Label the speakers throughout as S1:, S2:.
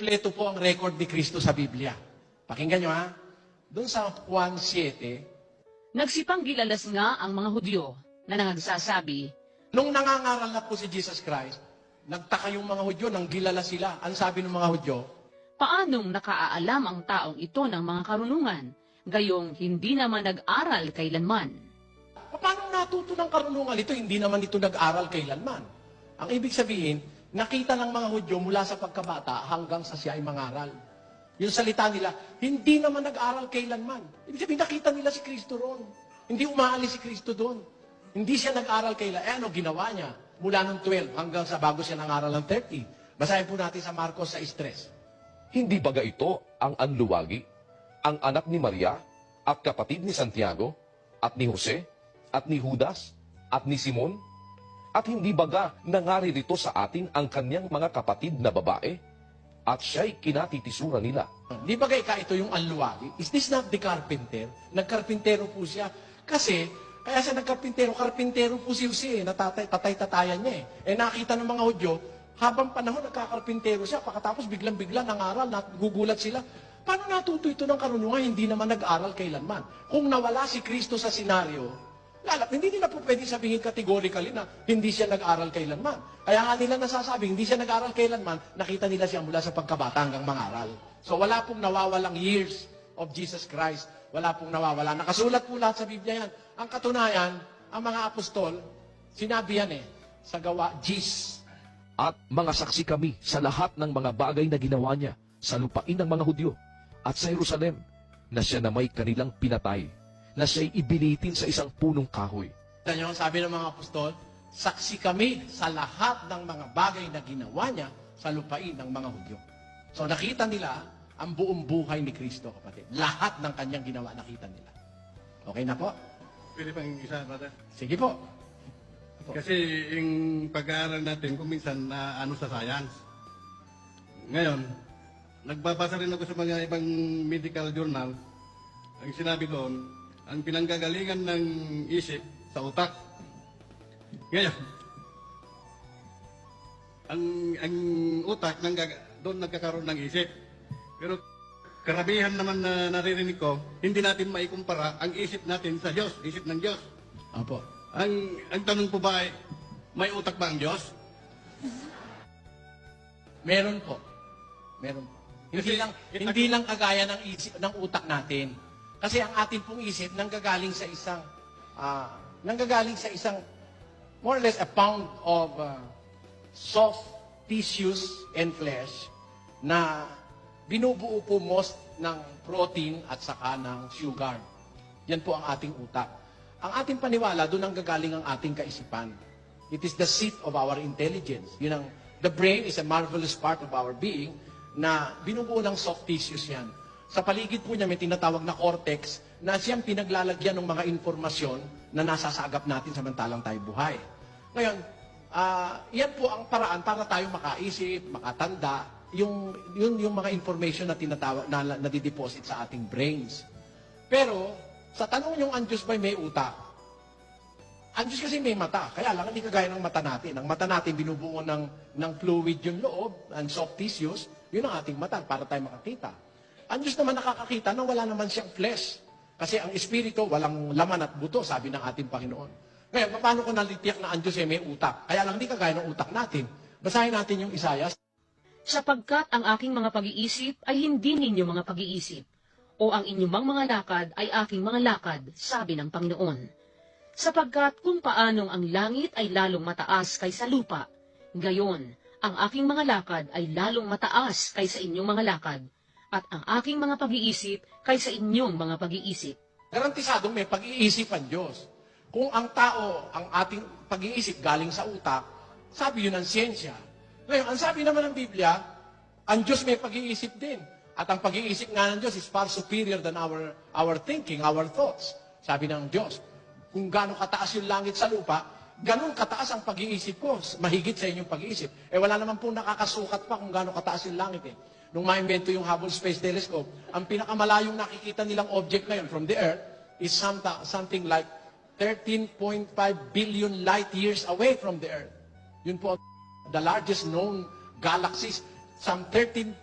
S1: kumpleto po ang record ni Kristo sa Biblia. Pakinggan nyo ha. Doon sa Juan 7,
S2: Nagsipang gilalas nga ang mga Hudyo na nangagsasabi,
S1: nung nangangaral na po si Jesus Christ, nagtaka yung mga Hudyo, nang gilala sila. Ang sabi ng mga Hudyo,
S2: paanong nakaaalam ang taong ito ng mga karunungan, gayong hindi naman nag-aral kailanman.
S1: paano natuto ng karunungan ito? Hindi naman ito nag-aral kailanman. Ang ibig sabihin, nakita ng mga Hudyo mula sa pagkabata hanggang sa siya ay mangaral. Yung salita nila, hindi naman nag-aral kailanman. Ibig sabihin, nakita nila si Kristo roon. Hindi umaalis si Kristo doon. Hindi siya nag-aral kailan. Eh ano ginawa niya? Mula ng 12 hanggang sa bago siya nangaral ng 30. Basahin po natin sa Marcos 6.3.
S3: Hindi baga ito ang anluwagi, ang anak ni Maria, at kapatid ni Santiago, at ni Jose, at ni Judas, at ni Simon? At hindi baga nangaririto sa atin ang kanyang mga kapatid na babae? At siya'y kinatitisura nila.
S1: Di ba kaya ito yung anluwagi? Is this not the carpenter? Nagkarpintero po siya. Kasi, kaya siya nagkarpintero, karpintero po si Jose, eh, natatay, tatay-tatayan niya eh. Eh nakita ng mga Hudyo, habang panahon nagkakarpintero siya, pagkatapos biglang-bigla nangaral, nagugulat sila. Paano natuto ito ng karunungan? Hindi naman nag-aral kailanman. Kung nawala si Kristo sa senaryo, Lalap, hindi nila po pwede sabihin categorically na hindi siya nag-aral kailanman. Kaya nga nila nasasabi, hindi siya nag-aral kailanman, nakita nila siya mula sa pagkabata hanggang mangaral. So wala pong nawawalang years of Jesus Christ. Wala pong nawawala. Nakasulat po lahat sa Biblia yan. Ang katunayan, ang mga apostol, sinabi yan eh, sa gawa, Gis.
S3: At mga saksi kami sa lahat ng mga bagay na ginawa niya sa lupain ng mga Hudyo at sa Jerusalem na siya na may kanilang pinatay, na siya'y ibinitin sa isang punong kahoy.
S1: Ito nyo, sabi ng mga apostol, saksi kami sa lahat ng mga bagay na ginawa niya sa lupain ng mga Hudyo. So nakita nila ang buong buhay ni Kristo, kapatid. Lahat ng kanyang ginawa, nakita nila. Okay na po?
S4: Pwede pang isa, brother.
S1: Sige po.
S4: Kasi yung pag-aaral natin, kung minsan na ano sa science. Ngayon, nagbabasa rin ako sa mga ibang medical journal. Ang sinabi doon, ang pinanggagalingan ng isip sa utak. Ngayon, ang, ang utak, nanggaga, doon nagkakaroon ng isip. Pero karamihan naman na naririnig ko, hindi natin maikumpara ang isip natin sa Diyos, isip ng Diyos.
S1: Opo.
S4: Ang, ang tanong po ba ay, may utak ba ang Diyos?
S1: Meron po. Meron po. Hindi lang hindi lang kagaya ng isip ng utak natin. Kasi ang atin pong isip nanggagaling sa isang ah, nanggagaling sa isang more or less a pound of ah, soft tissues and flesh na binubuo po most ng protein at saka ng sugar. Yan po ang ating utak. Ang ating paniwala, doon ang gagaling ang ating kaisipan. It is the seat of our intelligence. Yun ang, the brain is a marvelous part of our being na binubuo ng soft tissues yan. Sa paligid po niya may tinatawag na cortex na siyang pinaglalagyan ng mga informasyon na nasasagap natin samantalang tayo buhay. Ngayon, ah, yan po ang paraan para tayo makaisip, makatanda, yung, yun yung mga information na tinatawag, na, na nadideposit sa ating brains. Pero, sa tanong yung ang Diyos ba'y may utak? Ang Diyos kasi may mata. Kaya lang, hindi kagaya ng mata natin. Ang mata natin, binubuo ng, ng fluid yung loob, ng soft tissues. Yun ang ating mata para tayo makakita. Ang Diyos naman nakakakita nang wala naman siyang flesh. Kasi ang Espiritu, walang laman at buto, sabi ng ating Panginoon. Ngayon, paano ko nalitiyak na ang Diyos ay may utak? Kaya lang, hindi kagaya ng utak natin. Basahin natin yung Isaiah
S2: Sapagkat ang aking mga pag-iisip ay hindi ninyo mga pag-iisip, o ang inyong mga lakad ay aking mga lakad, sabi ng Panginoon. Sapagkat kung paanong ang langit ay lalong mataas kaysa lupa, gayon, ang aking mga lakad ay lalong mataas kaysa inyong mga lakad, at ang aking mga pag-iisip kaysa inyong mga pag-iisip.
S1: Garantisadong may pag-iisip ang Diyos. Kung ang tao, ang ating pag-iisip galing sa utak, sabi yun ang siyensya. Ngayon, ang sabi naman ng Biblia, ang Diyos may pag-iisip din. At ang pag-iisip nga ng Diyos is far superior than our, our thinking, our thoughts. Sabi ng Diyos, kung gaano kataas yung langit sa lupa, ganun kataas ang pag-iisip ko, mahigit sa inyong pag-iisip. Eh wala naman po nakakasukat pa kung gaano kataas yung langit eh. Nung maimbento yung Hubble Space Telescope, ang pinakamalayong nakikita nilang object ngayon from the Earth is something, something like 13.5 billion light years away from the Earth. Yun po the largest known galaxies. Some 13.5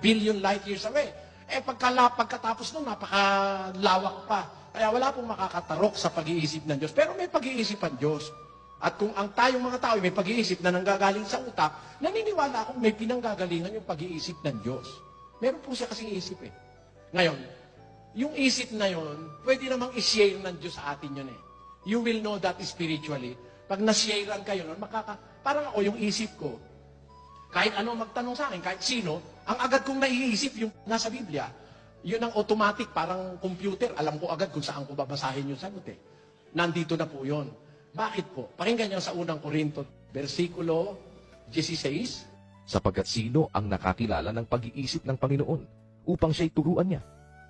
S1: billion light years away. Eh, pagkala, pagkatapos nun, napakalawak pa. Kaya wala pong makakatarok sa pag-iisip ng Diyos. Pero may pag-iisip ang Diyos. At kung ang tayong mga tao ay may pag-iisip na nanggagaling sa utak, naniniwala akong may pinanggagalingan yung pag-iisip ng Diyos. Meron po siya kasing isip eh. Ngayon, yung isip na yon, pwede namang i-share ng Diyos sa atin yun eh. You will know that spiritually. Pag na-sharean kayo nun, makaka... Parang ako, yung isip ko, kahit ano magtanong sa akin, kahit sino, ang agad kong naiisip yung nasa Biblia, yun ang automatic, parang computer. Alam ko agad kung saan ko babasahin yung sagot eh. Nandito na po yun. Bakit po? Pakinggan niyo sa unang Korinto, versikulo 16.
S3: Sapagkat sino ang nakakilala ng pag-iisip ng Panginoon upang siya'y turuan niya?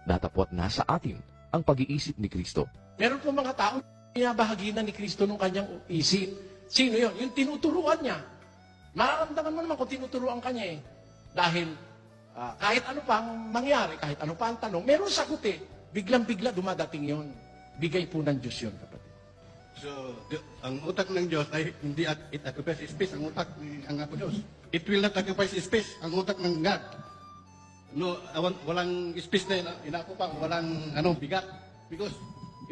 S3: Datapwat nasa atin ang pag-iisip ni Kristo.
S1: Meron po mga tao, binabahagi na ni Kristo nung kanyang isip. Sino yun? Yung tinuturuan niya. Mararamdaman mo naman kung tinuturuan ka niya eh. Dahil ah, kahit ano pang mangyari, kahit ano pa ang tanong, meron sagot eh. Biglang-bigla dumadating yon. Bigay po ng Diyos yun, kapatid.
S4: So, di- ang utak ng Diyos ay hindi at it occupies space ang utak ni ang Apo Diyos. It will not occupy space ang utak ng God. No, awan, walang space na ina- inaako pa, walang ano, bigat. Because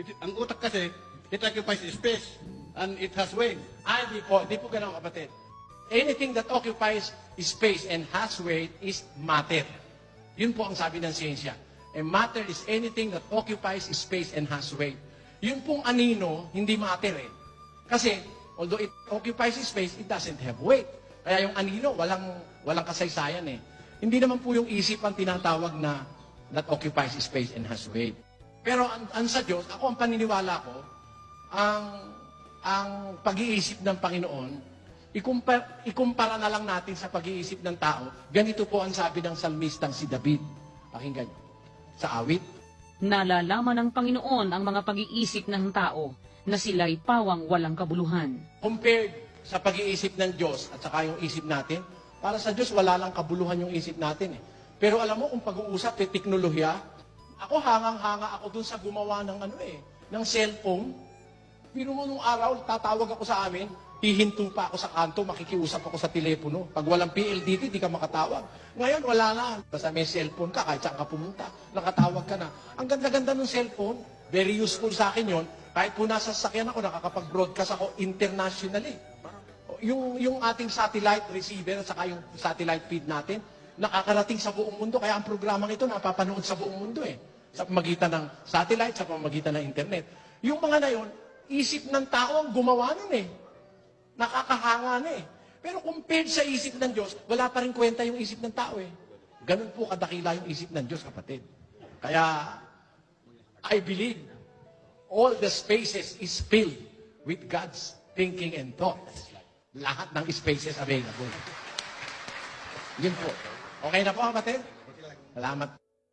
S4: it, ang utak kasi, it occupies space and it has weight.
S1: Ah, di po, di po ganun, kapatid. Anything that occupies space and has weight is matter. Yun po ang sabi ng siyensya. And matter is anything that occupies space and has weight. Yun pong anino, hindi matter eh. Kasi, although it occupies space, it doesn't have weight. Kaya yung anino, walang, walang kasaysayan eh. Hindi naman po yung isip ang tinatawag na that occupies space and has weight. Pero ang, ang sa Diyos, ako ang paniniwala ko, ang ang pag-iisip ng Panginoon, ikumpara, ikumpara na lang natin sa pag-iisip ng tao. Ganito po ang sabi ng salmistang si David. Pakinggan niyo. Sa awit,
S2: Nalalaman ng Panginoon ang mga pag-iisip ng tao na sila'y pawang walang kabuluhan.
S1: compared sa pag-iisip ng Diyos at saka yung isip natin, para sa Diyos wala lang kabuluhan yung isip natin eh. Pero alam mo kung pag-uusap eh, teknolohiya, ako hangang-hanga ako dun sa gumawa ng ano eh, ng cellphone. Biro mo nung araw, tatawag ako sa amin, hihinto pa ako sa kanto, makikiusap ako sa telepono. Pag walang PLDT, di ka makatawag. Ngayon, wala na. Basta may cellphone ka, kahit saan ka pumunta, nakatawag ka na. Ang ganda-ganda ng cellphone, very useful sa akin yon. Kahit po nasa sasakyan ako, nakakapag-broadcast ako internationally. Yung, yung ating satellite receiver at saka yung satellite feed natin, nakakarating sa buong mundo. Kaya ang programang ito napapanood sa buong mundo eh. Sa pamagitan ng satellite, sa pamagitan ng internet. Yung mga na yun, isip ng tao ang gumawa nun eh. Nakakahanga na eh. Pero compared sa isip ng Diyos, wala pa rin kwenta yung isip ng tao eh. Ganun po kadakila yung isip ng Diyos, kapatid. Kaya, I believe all the spaces is filled with God's thinking and thoughts. Lahat ng spaces available. Yun po. Okay na po, kapatid? Salamat.